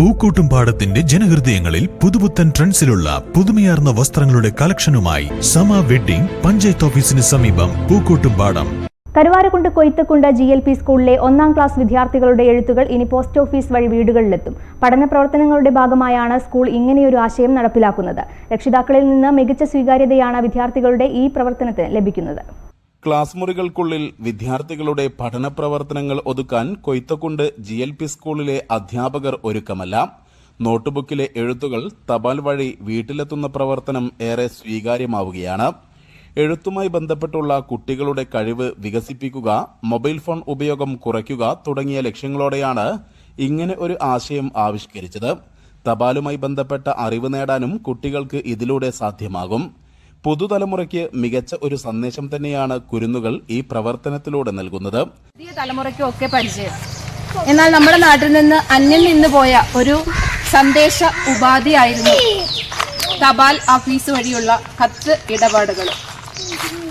പൂക്കോട്ടുംപാടത്തിന്റെ ജനഹൃദയങ്ങളിൽ പുതുപുത്തൻ ട്രെൻഡ്സിലുള്ള പുതുമയാർന്ന വസ്ത്രങ്ങളുടെ കളക്ഷനുമായി സമ വെഡ്ഡിംഗ് പഞ്ചായത്ത് ഓഫീസിന് സമീപം പൂക്കൂട്ടും പാടം. Karuvarakundu Koythakkundu G L P സ്കൂളിലെ ഒന്നാം ക്ലാസ് വിദ്യാർത്ഥികളുടെ എഴുത്തുകൾ ഇനി പോസ്റ്റ് ഓഫീസ് വഴി വീടുകളിലെത്തും. പഠന പ്രവർത്തനങ്ങളുടെ ഭാഗമായാണ് സ്കൂൾ ഇങ്ങനെയൊരു ആശയം നടപ്പിലാക്കുന്നത്. രക്ഷിതാക്കളിൽ നിന്ന് മികച്ച സ്വീകാര്യതയാണ് വിദ്യാർത്ഥികളുടെ ഈ പ്രവർത്തനത്തിന് ലഭിക്കുന്നത്. ക്ലാസ് മുറികൾക്കുള്ളിൽ വിദ്യാർത്ഥികളുടെ പഠന പ്രവർത്തനങ്ങൾ ഒതുക്കാൻ കൊയ്ത്തക്കുണ്ട് ജി എൽ പി സ്കൂളിലെ അധ്യാപകർ ഒരുക്കമല്ല. നോട്ട്ബുക്കിലെ എഴുത്തുകൾ തപാൽ വഴി വീട്ടിലെത്തുന്ന പ്രവർത്തനം ഏറെ സ്വീകാര്യമാവുകയാണ്. എഴുത്തുമായി ബന്ധപ്പെട്ടുള്ള കുട്ടികളുടെ കഴിവ് വികസിപ്പിക്കുക മൊബൈൽ ഫോൺ ഉപയോഗം കുറയ്ക്കുക തുടങ്ങിയ ലക്ഷ്യങ്ങളോടെയാണ് ഇങ്ങനെ ഒരു ആശയം ആവിഷ്കരിച്ചത്. തപാലുമായി ബന്ധപ്പെട്ട അറിവ് നേടാനും കുട്ടികൾക്ക് ഇതിലൂടെ സാധ്യമാകും. പുതുതലമുറയ്ക്ക് മികച്ച ഒരു സന്ദേശം തന്നെയാണ് കുരുന്നുകൾ ഈ പ്രവർത്തനത്തിലൂടെ നൽകുന്നത്. പുതിയ തലമുറയ്ക്കും ഒക്കെ പരിചയം. എന്നാൽ നമ്മുടെ നാട്ടിൽ നിന്ന് അന്യം നിന്ന് പോയ ഒരു സന്ദേശ ഉപാധിയായിരുന്നു തപാൽ ഓഫീസ് വഴിയുള്ള കത്ത് ഇടപാടുകൾ.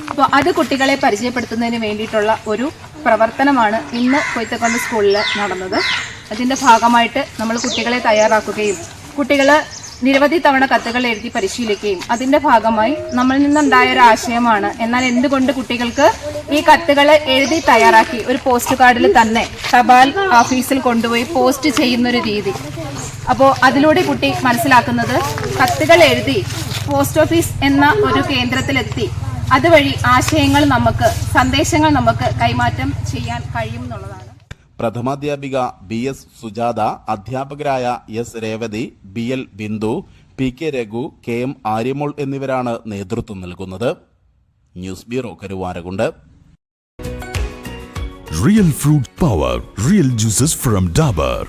അപ്പോൾ അത് കുട്ടികളെ പരിചയപ്പെടുത്തുന്നതിന് വേണ്ടിയിട്ടുള്ള ഒരു പ്രവർത്തനമാണ് ഇന്ന് കൊയ്ത്തക്കൊണ്ട് സ്കൂളിൽ നടന്നത്. അതിന്റെ ഭാഗമായിട്ട് നമ്മൾ കുട്ടികളെ തയ്യാറാക്കുകയും കുട്ടികൾ നിരവധി തവണ കത്തുകൾ എഴുതി പരിശീലിക്കുകയും അതിന്റെ ഭാഗമായി നമ്മളിൽ നിന്നുണ്ടായ ഒരു ആശയമാണ്. എന്നാൽ എന്തുകൊണ്ട് കുട്ടികൾക്ക് ഈ കത്തുകൾ എഴുതി തയ്യാറാക്കി ഒരു പോസ്റ്റ് കാർഡിൽ തന്നെ തപാൽ ഓഫീസിൽ കൊണ്ടുപോയി പോസ്റ്റ് ചെയ്യുന്ന ഒരു രീതി? അപ്പോൾ അതിലൂടെ കുട്ടി മനസ്സിലാക്കുന്നത് കത്തുകൾ എഴുതി പോസ്റ്റ് ഓഫീസ് എന്ന ഒരു കേന്ദ്രത്തിലെത്തി. അതുവഴി ആശയങ്ങൾ നമുക്ക് സന്ദേശങ്ങൾ നമുക്ക് കൈമാറ്റം ചെയ്യാൻ കഴിയും എന്നുള്ളതാണ്. പ്രഥമാധ്യാപിക ബി എസ് സുജാത അധ്യാപകരായ S Revathi B L Bindu P K Raghu K M Aryamol എന്നിവരാണ് നേതൃത്വം നൽകുന്നത്. News bureau Karuvarakundu. Real fruit power real juices from Dabur